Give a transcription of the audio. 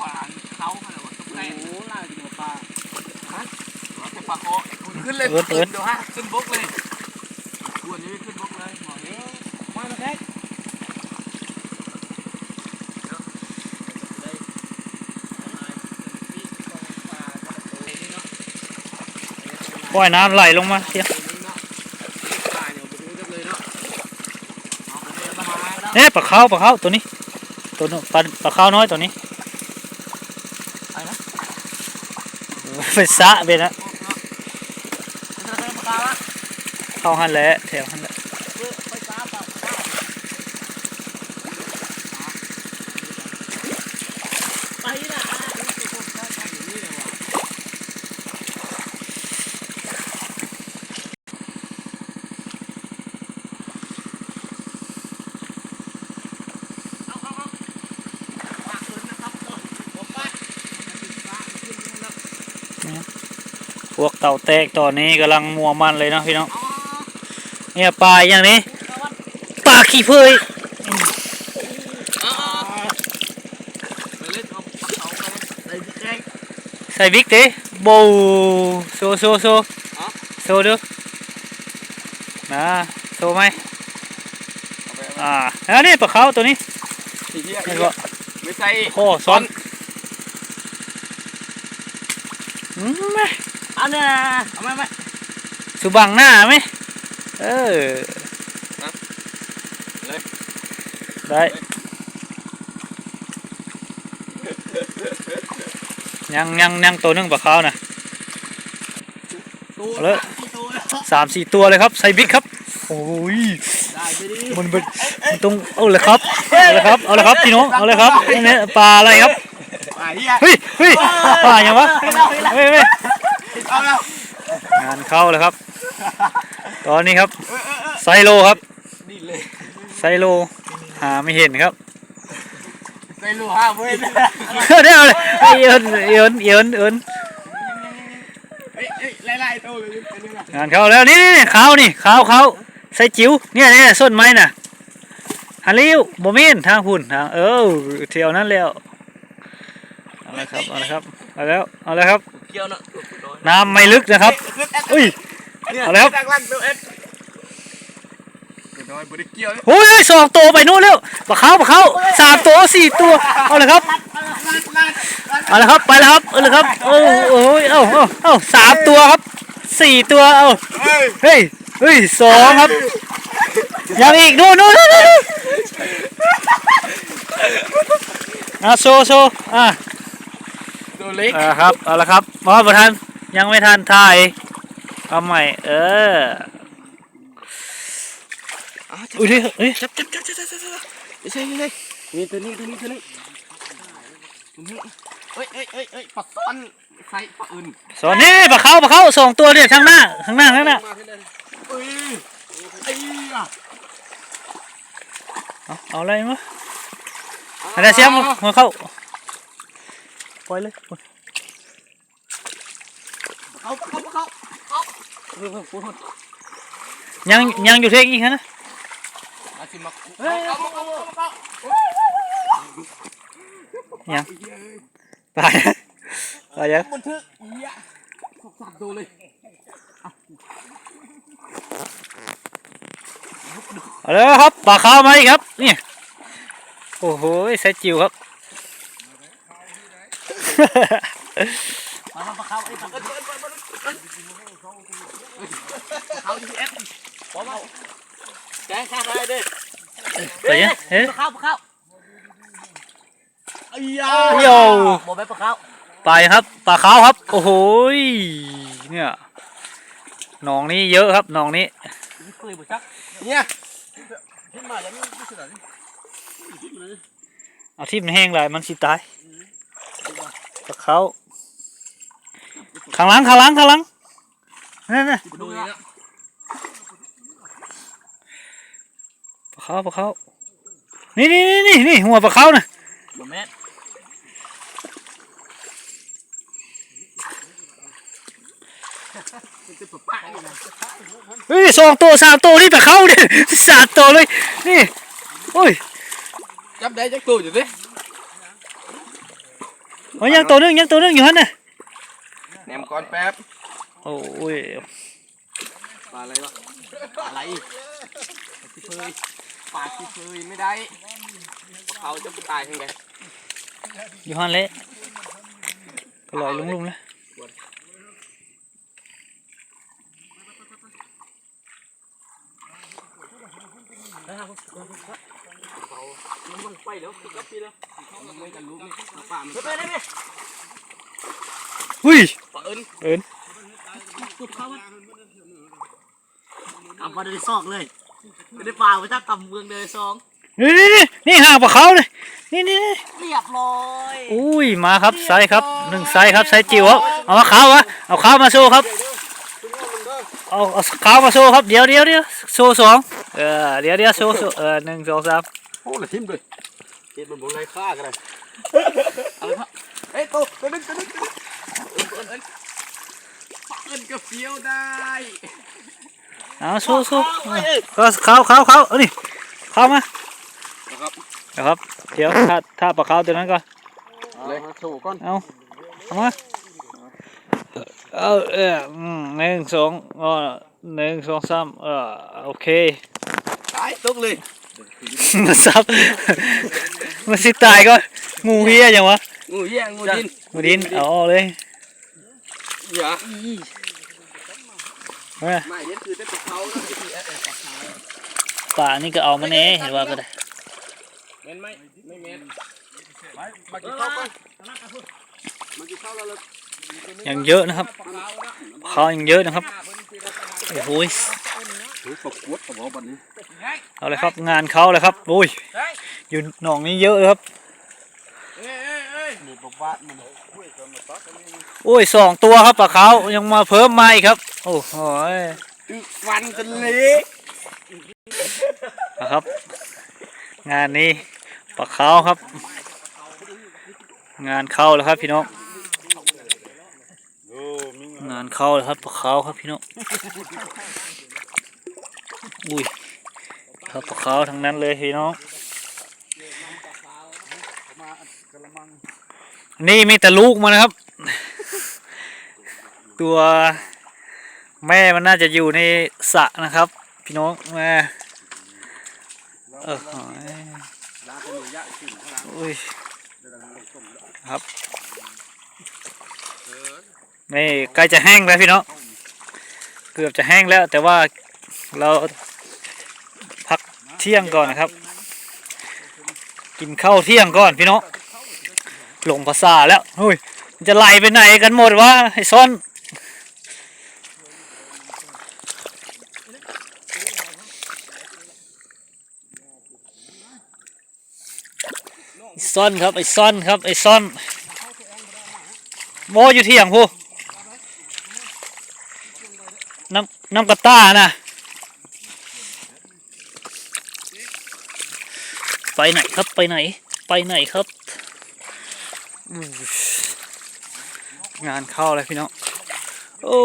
ปลาเขาขนาดว่าต้องแรงโอ้ลายกินปลาเป็นปลาคอขึ้นเลยขึ้นเดี๋ยวฮะขึ้นบกเลยตัวนี้ขึ้นบกเลยหมอนี้มาแค่ปล่อยน้ำไหลลงมาเสียปลาเนี่ยบุ้งกันเลยเนาะเอาไปเลยมาแล้วเนี่ยปลาขาวปลาขาวตัวนี้ตัวนู้นปลาปลาขาวน้อยตัวนี้ ไปสะเปนะ เข้าหันแหละแถวหันแหละ พวกเต่าแตกตอนนี้กำลังมัวมันเลยเนาะพี่น้องเนี่ยปลาอย่างนี้ปลาขี้เพยไปเล่นเอาปลาเขาไปใส่พริกแกงใส่บิ๊กดิโบโซโซโซอ๋อโซดูนะโซไหมอ่าแล้วนี่ปลาขาวตัวนี้ทีเดียวนี่ก็ไม่ใส่โอ้ซ้อนอืมไหม เอาเนี่ยเอาไหมไหมสุบังหน้าไหมเออได้ยังยังยังตัวหนึงปลาขาวนะตัวเอาเลยตัวสามสี่ตัวเลยครับใส่บิ๊กครับโอ้ยได้ไปดิมันเป็นมันต้องเอาเลยครับเอาเลยครับเอาเลยครับพี่น้องเอาเลยครับนี่เนี่ยปลาอะไรครับปลาเหี้ยเฮ้ยเฮ้ยปลาอย่างวะเฮ้ยเฮ้ย เอาแล้วงานเข้าเลยครับ ตอนนี้ครับ ไซโลครับนี่เลยไซโล หาไม่เห็นครับใส่ลูกห้าเว้ยเดี๋ยวเลยเอินเอินเอินเอินเฮ้ยเฮ้ยไล่ๆตัวเลยไปเลยนะงานเข้าแล้วนี่นี่ขาวนี่ขาวขาวใส่จิ๋วเนี่ยเนี่ยส้นไม้น่ะฮันลิวโมเมนทางพุ่นทางเออเที่ยวนั้นแล้วเอา ละครับเอาละครับเอาแล้วเอาแล้วครับ เกี่ยวเนาะน้ำไม่ลึกนะครับอุ้ยเอาแล้วครับดักลั่นตัวเอ็ดตัวน้อยบริเกี่ยวเลยโอ้ยสองตัวไปนู่นแล้วปลาขาวปลาขาวสามตัวสี่ตัวเอาเลยครับเอาละครับไปแล้วครับเอาเลยครับโอ้โอ้ยเอ้าเอ้าเอ้าสามตัวครับสี่ตัวเอ้าเฮ้ยเฮ้ยเฮ้ยสองครับยังอีกนู่นนู่นนู่นนู่นอะโซโซอะ ตัวเล็กอ่าครับเอาละครับมาประธานยังไม่ทันถ่ายเอาใหม่ เอออุ้ยเฮ้ยจับจับจับจับจับจับจับไม่ใช่ไม่ใช่มีตัวนี้ตัวนี้ตัวนี้ตัวนี้เฮ้ยเฮ้ยเฮ้ยเฮ้ยปักซ้อนใส่ปักอื่นสอนนี่ปลาเขาปลาเขาสองตัวเนี่ยข้างหน้าข้างหน้าข้างหน้ามาขึ้นเลยเฮ้ยไอ้อะเอาเอาอะไรมั้ยอะไรเสียมหัวเข้า ปล่อยเลยเขาเขาเขาเขาเฮ้ยเฮ้ยพูดพูดยังยังอยู่เทคอีกนะอาชิมาเฮ้ยเขาเขาเขาเขายังตายตายยังบันทึกเหี้ยสับดูเลยเอาเลยครับปลาขาวมาอีกครับนี่โอ้โหเซตจิวครับ มามาเขาไอ้ปักเอิ้นเอิ้นเอิ้นเขาดีเอฟผมเอาแกข้างอะไรดิไปยังเฮ้ยข้าเข้าไอ้ยาโยโมไปปะเข้าไปครับปลาขาวครับ โอ้โหเนี่ยหนองนี้เยอะครับหนองนี้เนี่ยขึ้นมาแล้วนี่ไม่ใช่หรอเอาที่มันแห้งเลยมันสิตาย ปลาขาวข้างหลังข้างหลังข้างหลังนั่นน่ะดูนี่นะปลาขาวปลาขาวนี่นี่นี่นี่นี่หัวปลาขาวน่ะบ่แม่จะปะปะนี่นะเฮ้ยสองตัวสามตัวนี่ปลาขาวเนี่ยสามตัวเลยนี่โอ้ยจับได้จักตัวอยู่ดิ โอ้ยยังตัวหนึงยังตัวหนึงอยู่หั่นน่ะแหนมก่อนแป๊บ โอ้ยปลาอะไรวะปลาอะไรที่เคยปลาที่เคยไม่ได้เขาจะตายยังไงอยู่หั่นเละก็ลอยลุ่มๆเลยมันไปแล้วคือกับพี่แล้ว หมอุ้ยเอิญเอิ้นสุดเข้ามันกำมาได้ซอกเลยไม่ได้ปลาไปจักกำเมืองเดยซองนี่นี่นี่นี่ห่างปลาเขาเลยนี่นี่นี่เรียบร้อยอุ้ยมาครับไซส์ครับหนึ่งไซส์ครับไซส์จิ๋วครับเอามาขาววะเอาขาวมาโชว์ครับเอาเอาขาวมาโชว์ครับเดี๋ยวเดี๋ยวเดี๋ยวโชว์สองเออเดี๋ยวเดี๋ยวโชว์โชว์เออหนึ่งสองสามโอ้ละทิมเลย เห็ดมันบนไรฆ่ากันเลยเอาละเฮ้ยตัวตัวนึงตัวนึงตัวนึงเอิญเอิญปลาเอิญก็เฟี้ยวได้เอาโชว์โชว์เออขาวขาวขาเอาดิขามานะครับนะครับเดี๋ยวถ้าถ้าปลาเข้าตัวนั้นก่อนเลยโชว์ก่อนเอาเอามาเอาเอออืมหนึ่งสองอ๋อหนึ่งสองสามเออโอเคตายตกเลยมาซับ มาสิตายก็งูเฮียยังวะ งูเหี้ยงูดินงูดินเอาออกเลยอย่าเอามาไม่เด็ดคือได้ปลาเขาแล้วไอ้ที่เอ๊ะเอ๊ะปลาเขาป่านี่ก็เอามาเน่เห็นว่าก็ได้เม็นไหมไม่เม็นไปมากินข้าวก่อนมากินข้าวแล้วเรายังเยอะนะครับปลาเขาแล้วข้าวยังเยอะนะครับโอ้โหยถือปลาขวดกับหมอบันนี้เอาเลยครับงานเขาเลยครับโอ้ย อยู่หนองนี้เยอะเลยครับเอ้ยเอ้ยเอ้ยนี่บอกว่ามันโอ้ยสองตัวครับปลาเขายังมาเพิ่มมาอีกครับ โอ้โหยตึกฟันจนเละนะครับ งานนี้ปลาเขาครับ งานเข้าแล้วครับพี่น้องงานเข้าแล้วครับปลาเขาครับพี่น้องอุ้ยครับปลาเขาทั้งนั้นเลยพี่น้อง นี่มีแต่ลูกมันนะครับ ตัวแม่มันน่าจะอยู่ในสระนะครับ พี่น้องแม่เอออุ้ยครับนี่ใกล้จะแห้งแล้วพี่น้องเกือบจะแห้งแล้ว แต่ว่าเราพักเที่ยงก่อนนะครับ กินข้าวเที่ยงก่อนพี่น้อง ลงภาษาแล้วเฮ้ยจะไหลไปไหนกันหมดวะไอ้ซ่อนไอ้ซ่อนครับไอ้ซ่อนครับไอ้ซ่อน โมอยู่เที่ยงผู้น้ำน้ำกระต้านะไปไหนครับไปไหน ไปไหนครับ งานเข้าเลยพี่น้อง โอ้